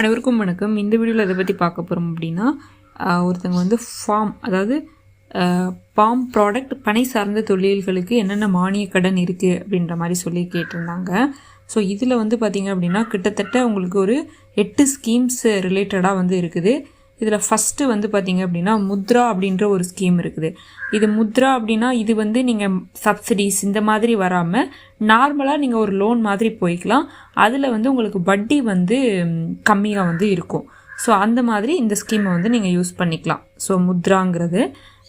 அனைவருக்கும் வணக்கம். இந்த வீடியோவில் எதை பற்றி பார்க்க போகிறோம் அப்படின்னா ஒருத்தங்க வந்து ஃபார்ம் அதாவது பாம் ப்ராடக்ட் பனை சார்ந்த தொழில்களுக்கு என்னென்ன மானிய கடன் இருக்குது அப்படின்ற மாதிரி சொல்லி கேட்டிருந்தாங்க. ஸோ இதில் வந்து பார்த்திங்க அப்படின்னா கிட்டத்தட்ட உங்களுக்கு ஒரு எட்டு ஸ்கீம்ஸ் ரிலேட்டடாக வந்து இருக்குது. இதில் ஃபஸ்ட்டு வந்து பார்த்திங்க அப்படின்னா முத்ரா அப்படின்ற ஒரு ஸ்கீம் இருக்குது. இது முத்ரா அப்படின்னா இது வந்து நீங்கள் சப்சிடிஸ் இந்த மாதிரி வராமல் நார்மலாக நீங்கள் ஒரு லோன் மாதிரி போய்க்கலாம். அதில் வந்து உங்களுக்கு வட்டி வந்து கம்மியாக வந்து இருக்கும். ஸோ அந்த மாதிரி இந்த ஸ்கீமை வந்து நீங்கள் யூஸ் பண்ணிக்கலாம். ஸோ முத்ராங்கிறது.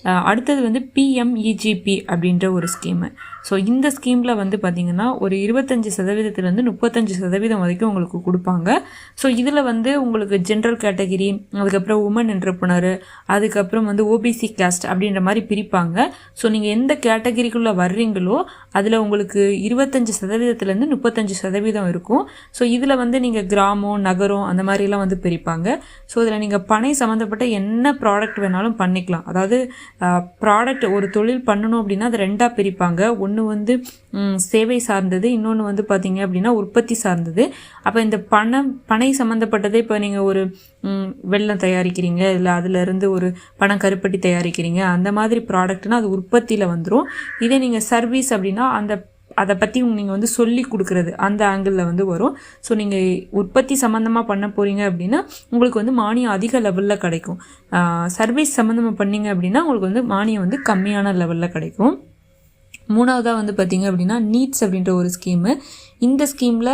அடுத்தது வந்து பிஎம்இஜிபி அப்படின்ற ஒரு ஸ்கீமு ஸோ இந்த ஸ்கீமில் வந்து பார்த்திங்கன்னா ஒரு இருபத்தஞ்சி சதவீதத்துலேருந்து முப்பத்தஞ்சு சதவீதம் வரைக்கும் உங்களுக்கு கொடுப்பாங்க. ஸோ இதில் வந்து உங்களுக்கு ஜென்ரல் கேட்டகிரி அதுக்கப்புறம் உமன் என்டர்பனர் அதுக்கப்புறம் வந்து ஓபிசி கேஸ்ட் அப்படின்ற மாதிரி பிரிப்பாங்க. ஸோ நீங்கள் எந்த கேட்டகிரிக்குள்ளே வர்றீங்களோ அதில் உங்களுக்கு இருபத்தஞ்சி சதவீதத்துலேருந்து முப்பத்தஞ்சு சதவீதம் இருக்கும். ஸோ இதில் வந்து நீங்கள் கிராமம் நகரம் அந்த மாதிரிலாம் வந்து பிரிப்பாங்க. ஸோ இதில் நீங்கள் பனை சம்மந்தப்பட்ட என்ன ப்ராடக்ட் வேணாலும் பண்ணிக்கலாம். அதாவது ப்ராடக்ட் ஒரு தொழில் பண்ணணும் அப்படின்னா அது ரெண்டாக பிரிப்பாங்க. ஒன்று வந்து சேவை சார்ந்தது இன்னொன்று வந்து பார்த்தீங்க அப்படின்னா உற்பத்தி சார்ந்தது. அப்போ இந்த பணம் பனை சம்மந்தப்பட்டதே இப்போ நீங்கள் ஒரு வெள்ளம் தயாரிக்கிறீங்க இல்லை அதிலிருந்து ஒரு பணம் கருப்பட்டி தயாரிக்கிறீங்க அந்த மாதிரி ப்ராடக்ட்னால் அது உற்பத்தியில் வந்துடும் இதே நீங்கள் சர்வீஸ் அப்படின்னா அந்த அதை பற்றி நீங்கள் வந்து சொல்லி கொடுக்குறது அந்த ஆங்கிளில் வந்து வரும். ஸோ நீங்கள் உற்பத்தி சம்மந்தமாக பண்ண போகிறீங்க அப்படின்னா உங்களுக்கு வந்து மானியம் அதிக லெவலில் கிடைக்கும். சர்வீஸ் சம்மந்தமாக பண்ணீங்க அப்படின்னா உங்களுக்கு வந்து மானியம் வந்து கம்மியான லெவலில் கிடைக்கும். மூணாவதாக வந்து பார்த்தீங்க அப்படின்னா நீட்ஸ் அப்படின்ற ஒரு ஸ்கீமு இந்த ஸ்கீமில்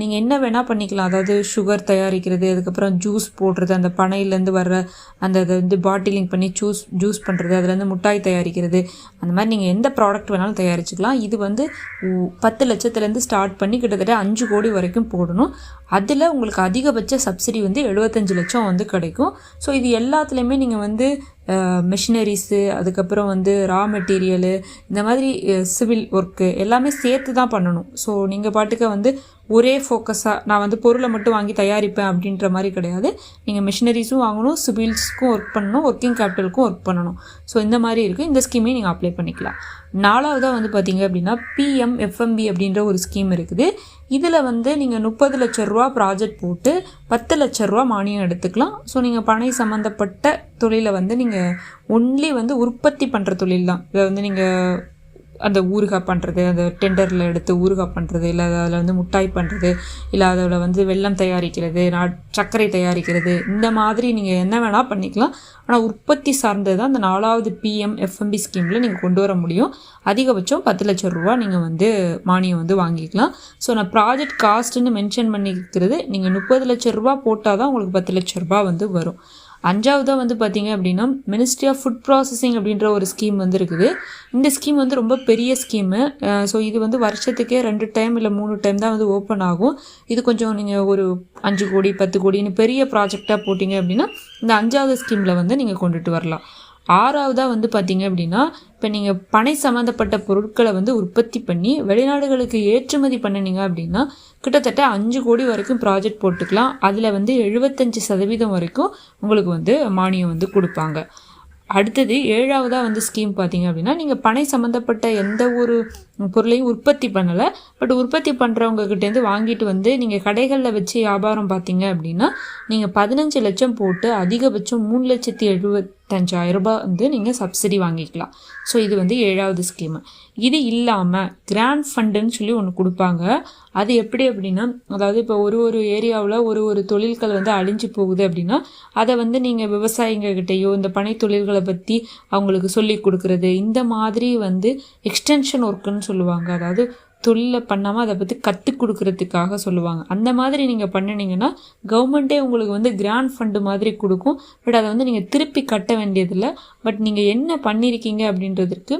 நீங்கள் என்ன வேணால் பண்ணிக்கலாம். அதாவது சுகர் தயாரிக்கிறது அதுக்கப்புறம் ஜூஸ் போடுறது அந்த பனையிலேருந்து வர்ற அந்த அதை வந்து பாட்டிலிங் பண்ணி ஜூஸ் ஜூஸ் பண்ணுறது அதுலேருந்து முட்டாய் தயாரிக்கிறது அந்த மாதிரி நீங்கள் எந்த ப்ராடக்ட் வேணாலும் தயாரிச்சுக்கலாம். இது வந்து பத்து லட்சத்துலேருந்து ஸ்டார்ட் பண்ணி கிட்டத்தட்ட அஞ்சு கோடி வரைக்கும் போடணும். அதில் உங்களுக்கு அதிகபட்ச சப்சிடி வந்து எழுபத்தஞ்சு லட்சம் வந்து கிடைக்கும். ஸோ இது எல்லாத்துலேயுமே நீங்கள் வந்து மிஷினரிஸு அதுக்கப்புறம் வந்து ரா மெட்டீரியலு இந்த மாதிரி சிவில் ஒர்க்கு எல்லாமே சேர்த்து தான் பண்ணணும். ஸோ நீங்கள் பாட்டுக்க வந்து ஒரே ஃபோக்கஸாக நான் வந்து பொருளை மட்டும் வாங்கி தயாரிப்பேன் அப்படின்ற மாதிரி கிடையாது. நீங்கள் மிஷினரிஸும் வாங்கணும் சிவில்ஸ்க்கும் ஒர்க் பண்ணணும் ஒர்க்கிங் கேபிட்டலுக்கும் ஒர்க் பண்ணணும். ஸோ இந்த மாதிரி இருக்குது இந்த ஸ்கீமையும் நீங்கள் அப்ளை பண்ணிக்கலாம். நாலாவதாக வந்து பார்த்தீங்க அப்படின்னா பிஎம் எஃப்எம்பி அப்படின்ற ஒரு ஸ்கீம் இருக்குது. இதில் வந்து நீங்கள் முப்பது லட்ச ரூபா ப்ராஜெக்ட் போட்டு பத்து லட்ச ரூபா மானியம் எடுத்துக்கலாம். ஸோ நீங்கள் பனை சம்மந்தப்பட்ட தொழிலை வந்து நீங்கள் ஒன்லி வந்து உற்பத்தி பண்ணுற தொழில் தான். இதை வந்து நீங்கள் அந்த ஊறுகாய் பண்ணுறது அந்த டெண்டரில் எடுத்து ஊறுகாய் பண்ணுறது இல்லை அதில் வந்து முட்டாய் பண்ணுறது இல்லை அதில் வந்து வெல்லம் தயாரிக்கிறது சர்க்கரை தயாரிக்கிறது இந்த மாதிரி நீங்கள் என்ன வேணால் பண்ணிக்கலாம். ஆனால் உற்பத்தி சார்ந்தது தான் அந்த நாலாவது பிஎம் எஃப்எம்பி ஸ்கீமில் நீங்கள் கொண்டு வர முடியும். அதிகபட்சம் பத்து லட்சம் ரூபா நீங்கள் வந்து மானியம் வந்து வாங்கிக்கலாம். ஸோ நான் ப்ராஜெக்ட் காஸ்ட்டுன்னு மென்ஷன் பண்ணிக்கிறது நீங்கள் முப்பது லட்சம் ரூபா போட்டால் தான் உங்களுக்கு பத்து லட்சம் ரூபா வந்து வரும். அஞ்சாவதாக வந்து பார்த்தீங்க அப்படின்னா மினிஸ்ட்ரி ஆஃப் ஃபுட் ப்ராசஸிங் அப்படின்ற ஒரு ஸ்கீம் வந்து இருக்குது. இந்த ஸ்கீம் வந்து ரொம்ப பெரிய ஸ்கீமு ஸோ இது வந்து வருஷத்துக்கே ரெண்டு டைம் இல்லை மூணு டைம் தான் வந்து ஓப்பன் ஆகும். இது கொஞ்சம் நீங்கள் ஒரு அஞ்சு கோடி பத்து கோடின்னு பெரிய ப்ராஜெக்டாக போட்டிங்க அப்படின்னா இந்த அஞ்சாவது ஸ்கீமில் வந்து நீங்கள் கொண்டுட்டு வரலாம். ஆறாவதாக வந்து பார்த்தீங்க அப்படின்னா இப்போ நீங்கள் பனை சம்மந்தப்பட்ட பொருட்களை வந்து உற்பத்தி பண்ணி வெளிநாடுகளுக்கு ஏற்றுமதி பண்ணினீங்க அப்படின்னா கிட்டத்தட்ட அஞ்சு கோடி வரைக்கும் ப்ராஜெக்ட் போட்டுக்கலாம். அதில் வந்து எழுபத்தஞ்சு சதவீதம் வரைக்கும் உங்களுக்கு வந்து மானியம் வந்து கொடுப்பாங்க. அடுத்தது ஏழாவதாக வந்து ஸ்கீம் பார்த்தீங்க அப்படின்னா நீங்கள் பனை சம்மந்தப்பட்ட எந்த ஒரு பொருளையும் உற்பத்தி பண்ணலை. பட் உற்பத்தி பண்ணுறவங்க கிட்டேருந்து வாங்கிட்டு வந்து நீங்கள் கடைகளில் வச்சு வியாபாரம் பார்த்தீங்க அப்படின்னா நீங்கள் பதினஞ்சு லட்சம் போட்டு அதிகபட்சம் மூணு லட்சத்தி எழுபத் ரூபாய் வந்து நீங்கள் சப்சிடி வாங்கிக்கலாம். ஸோ இது வந்து ஏழாவது ஸ்கீமு இது இல்லாமல் கிராண்ட் ஃபண்டுன்னு சொல்லி ஒன்று கொடுப்பாங்க. அது எப்படி அப்படின்னா அதாவது இப்போ ஒரு ஒரு ஏரியாவில் ஒரு ஒரு தொழில்கள் வந்து அழிஞ்சு போகுது அப்படின்னா அதை வந்து நீங்கள் விவசாயிங்கக்கிட்டேயோ இந்த பனை தொழில்களை பற்றி அவங்களுக்கு சொல்லி கொடுக்குறது இந்த மாதிரி வந்து எக்ஸ்டென்ஷன் ஒர்க்குன்னு சொல்லுவாங்க. அதாவது தொழிலை பண்ணாமல் அதை பற்றி கற்றுக் கொடுக்கறதுக்காக சொல்லுவாங்க. அந்த மாதிரி நீங்கள் பண்ணினீங்கன்னா கவர்மெண்ட்டே உங்களுக்கு வந்து கிராண்ட் ஃபண்டு மாதிரி கொடுக்கும். பட் அதை வந்து நீங்கள் திருப்பி கட்ட வேண்டியதில்லை. பட் நீங்கள் என்ன பண்ணியிருக்கீங்க அப்படின்றதுக்கு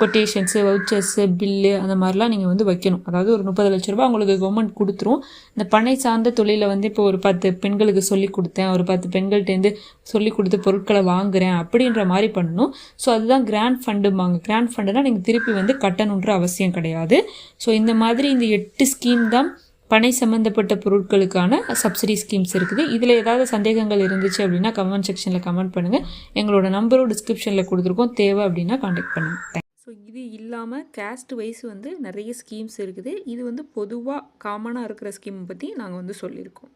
கொட்டேஷன்ஸு வவுச்சர்ஸு பில்லு அந்த மாதிரிலாம் நீங்கள் வந்து வைக்கணும். அதாவது ஒரு முப்பது லட்ச ரூபா உங்களுக்கு கவர்மெண்ட் கொடுத்துரும். இந்த பனை சார்ந்த தொழிலை வந்து இப்போ ஒரு பத்து பெண்களுக்கு சொல்லி கொடுத்தேன். ஒரு பத்து பெண்கள்கிட்டேருந்து சொல்லி கொடுத்து பொருட்களை வாங்குகிறேன் அப்படின்ற மாதிரி பண்ணணும். ஸோ அதுதான் கிராண்ட் ஃபண்டுமாங்க கிராண்ட் ஃபண்டுனால் நீங்கள் திருப்பி வந்து கட்டணுன்ற அவசியம் கிடையாது. ஸோ இந்த மாதிரி இந்த எட்டு ஸ்கீம் தான் பனை சம்மந்தப்பட்ட பொருட்களுக்கான சப்சிடி ஸ்கீம்ஸ் இருக்குது. இதில் ஏதாவது சந்தேகங்கள் இருந்துச்சு அப்படின்னா கமெண்ட் செக்ஷனில் கமெண்ட் பண்ணுங்கள் எங்களோட நம்பரும் டிஸ்கிரிப்ஷனில் கொடுத்துருக்கோம். தேவை அப்படின்னா காண்டாக்ட் பண்ணுங்கள் ஸோ இது இல்லாமல் கேஸ்ட் வைஸ் வந்து நிறைய ஸ்கீம்ஸ் இருக்குது. இது வந்து பொதுவாக காமனாக இருக்கிற ஸ்கீம் பற்றி நாங்கள் வந்து சொல்லியிருக்கோம்.